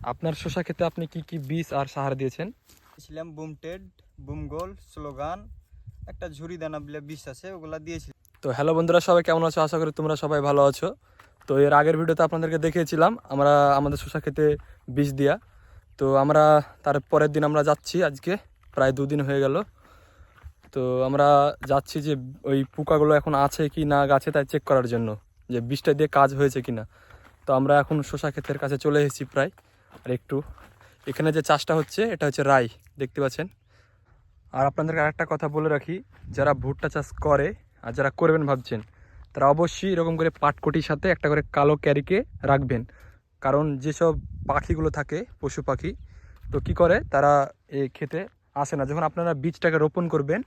আপনার শসা খেতে আপনি কি কি বীজ আর সাহার দিয়েছেন? ছিলাম বুম টেড বুম গোল স্লোগান একটা ঝুরি দানা বলে বিষ আছে ওগুলা দিয়েছিলাম। তো হ্যালো বন্ধুরা সবাই কেমন আছো? আশা করি তোমরা সবাই ভালো আছো। তো এর আগের ভিডিওতে আপনাদেরকে দেখিয়েছিলাম আমরা আমাদের শসা খেতে বীজ দিয়া। তো আমরা তার পরের দিন আমরা যাচ্ছি আজকে প্রায় দুদিন হয়ে গেল। তো আমরা যাচ্ছি যে ওই পোকাগুলো এখন আছে কি না গাছে তাই চেক করার জন্য যে বীজটা দিয়ে কাজ হয়েছে কি না তো আমরা এখন শসা ক্ষেতের কাছে চলে এসেছি প্রায়। আর একটু। এখানে যে চাষটা হচ্ছে, এটা হচ্ছে রাই, দেখতে পাচ্ছেন? আর আপনাদেরকে আরেকটা কথা বলে রাখি, যারা ভুট্টা চাষ করে আর যারা করবেন ভাবছেন, তারা অবশ্যই এরকম করে পাটকটির সাথে একটা করে কালো ক্যারিকে রাখবেন। কারণ যেসব পাখিগুলো থাকে, পশু পাখি, তো কি করে? তারা এই খেতে আসে না। যখন আপনারা বীজটাকে রোপণ করবেন,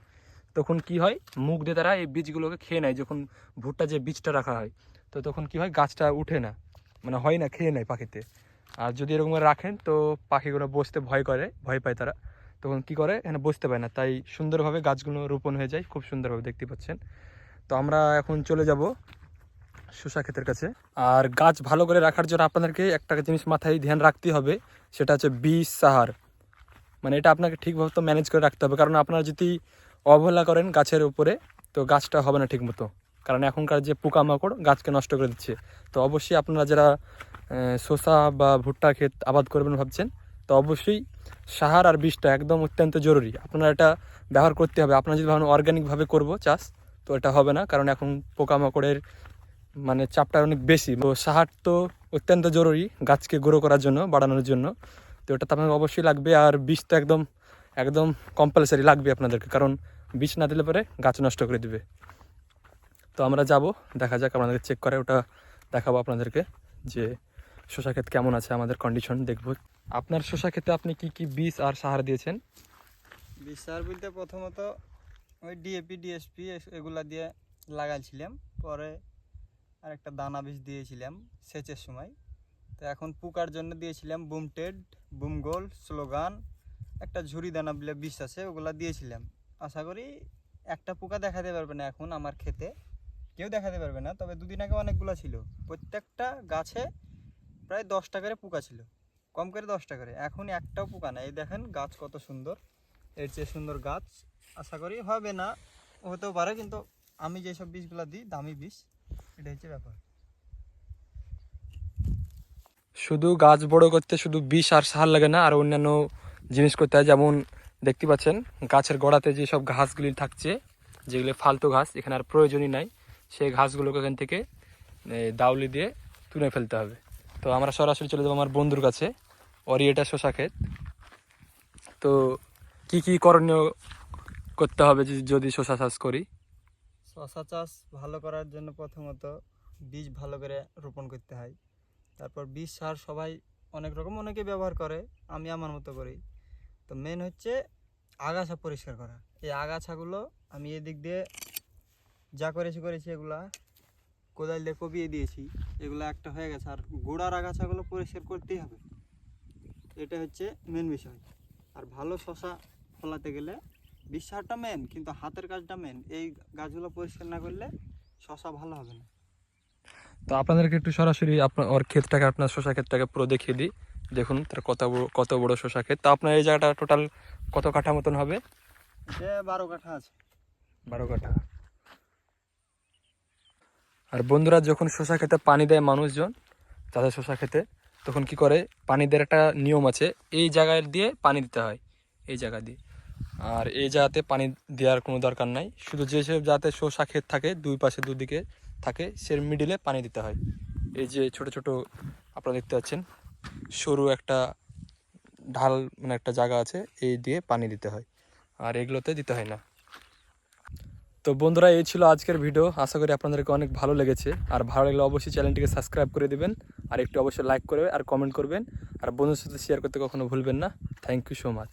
তখন কি হয়? মুখ দিয়ে তারা এই বীজগুলোকে খেয়ে নেয়। যখন ভুট্টা যে বীজটা রাখা হয়, তো তখন কি হয়? গাছটা উঠে না মানে হয় না, খেয়ে নেয় পাখিতে। আর যদি এরকম করে রাখেন, তো পাখিগুলো বসতে ভয় করে, ভয় পায় তারা। তখন কি করে? এখানে বসতে পারে না, তাই সুন্দরভাবে গাছগুলো রোপণ হয়ে যায়, খুব সুন্দরভাবে দেখতে পাচ্ছেন। তো আমরা এখন চলে যাব শসা ক্ষেতের কাছে। আর গাছ ভালো করে রাখার জন্য আপনাদেরকে একটা জিনিস মাথায় ধ্যান রাখতে হবে, সেটা হচ্ছে বীজ সাহার মানে এটা আপনাকে ঠিকভাবে তো ম্যানেজ করে রাখতে হবে, কারণ আপনারা যদি অবহেলা করেন গাছের উপরে, তো গাছটা হবে না ঠিকমতো। কারণ এখনকার যে পোকামাকড়, গাছকে নষ্ট করে দিচ্ছে। তো অবশ্যই আপনারা যারা শসা বা ভুট্টা ক্ষেত আবাদ করবেন ভাবছেন, তো অবশ্যই সাহার আর বীজটা একদম অত্যন্ত জরুরি। আপনার এটা ব্যবহার করতে হবে। আপনার যদি ভাবেন অর্গানিকভাবে করব চাষ, তো এটা হবে না, কারণ এখন পোকামাকড়ের মানে চাপটা অনেক বেশি। তো সাহার তো অত্যন্ত জরুরি গাছকে গ্রো করার জন্য, বাড়ানোর জন্য। তো এটা তো আপনাকে অবশ্যই লাগবে, আর তো একদম একদম কম্পালসারি লাগবে আপনাদেরকে, কারণ বীজ না দিলে পরে গাছ নষ্ট করে দিবে। তো আমরা যাব, দেখা যাক আপনাদের চেক করে, ওটা দেখাবো আপনাদেরকে যে শসা ক্ষেত কেমন আছে? আমাদের কন্ডিশন দেখব। আপনার শসা ক্ষেতে আপনি কি কি বীজ আর সাহার দিয়েছেন? বীজ, সার বলতে প্রথমত ওই ডিএপি ডিএসপি এগুলা দিয়ে লাগাইছিলাম। পরে আর একটা দানা বীজ দিয়েছিলাম সেচের সময়। তো এখন পোকার জন্য দিয়েছিলাম বুম টেড বুম গোল স্লোগান একটা ঝুরি দানা বলে বিষ আছে, ওগুলা দিয়েছিলাম। আশা করি একটা পোকা দেখাতে পারবে না এখন আমার খেতে কেউ দেখাতে পারবে না, তবে দুদিন আগে অনেকগুলো ছিল। প্রত্যেকটা গাছে প্রায় দশটা করে পোকা ছিল। কম করে দশটা করে এখন একটাও পোকা নাই। এই দেখেন, গাছ কত সুন্দর। এর চেয়ে সুন্দর গাছ। আশা করি হবে না, হতেও পারে, কিন্তু আমি যেসব বীজগুলো দিই, দামি বীজ এটা হচ্ছে ব্যাপার। শুধু গাছ বড় করতে শুধু বিষ আর সার লাগে না, আর অন্যান্য জিনিস করতে হয়। যেমন দেখতে পাচ্ছেন, গাছের গোড়াতে যেসব ঘাসগুলি থাকছে, যেগুলো ফালতু ঘাস, এখানে আর প্রয়োজনই নাই। সেই ঘাসগুলোকে এখান থেকে দাউলি দিয়ে তুলে ফেলতে হবে। তো আমরা সরাসরি চলে যাব আমার বন্ধুর কাছে ওরই এটা শশা ক্ষেত। তো কি কি করণীয় করতে হবে যদি- যদি শশা চাষ করি? শশা চাষ ভালো করার জন্য প্রথমত বীজ ভালো করে রোপণ করতে হয়। তারপর বীজ সার সবাই অনেক রকম অনেকে ব্যবহার করে, আমি আমার মতো করি তো মেন হচ্ছে আগাছা পরিষ্কার করা। এই আগাছাগুলো আমি এদিক দিয়ে যা করেছি করেছি এগুলা কোদাল দিয়ে কবিয়ে দিয়েছি এগুলো একটা হয়ে গেছে। আর গোড়ার আগাছাগুলো পরিষ্কার করতেই হবে। এটা হচ্ছে মেন বিষয়। আর ভালো শশা ফলাতে গেলে বিশ্বাসটা মেন কিন্তু হাতের কাজটা মেন এই গাছগুলো পরিষ্কার না করলে শশা ভালো হবে না। তো আপনাদেরকে একটু সরাসরি আপনার ওর ক্ষেতটাকে আপনার শশা ক্ষেতটাকে পুরো দেখিয়ে দিই। দেখুন তার কত বড় কত বড় শশা ক্ষেত। তো আপনার এই জায়গাটা টোটাল কত কাঠা মতন হবে? যে বারো কাঠা আছে। বারো কাঠা। আর বন্ধুরা যখন শশা খেতে পানি দেয় মানুষজন তাদের শশা খেতে, তখন কি করে? পানি দেওয়ার একটা নিয়ম আছে, এই জায়গায় দিয়ে পানি দিতে হয়, এই জায়গা দিয়ে। আর এই জায়গাতে পানি দেওয়ার কোনো দরকার নাই, শুধু যেসব যাতে শসা ক্ষেত থাকে, দুই পাশে দুদিকে থাকে সে মিডিলে পানি দিতে হয়। এই যে ছোট ছোট আপনারা দেখতে পাচ্ছেন, সরু একটা ঢাল মানে একটা জায়গা আছে, এই দিয়ে পানি দিতে হয়, আর এগুলোতে দিতে হয় না। তো বন্ধুরা, এই ছিল আজকের ভিডিও। আশা করি আপনাদেরকে অনেক ভালো লেগেছে। আর ভালো লাগলে অবশ্যই চ্যানেলটিকে সাবস্ক্রাইব করে দেবেন। আর একটু অবশ্যই লাইক করবে আর কমেন্ট করবেন। আর বন্ধুর সাথে শেয়ার করতে কখনো ভুলবেন না। Thank you so much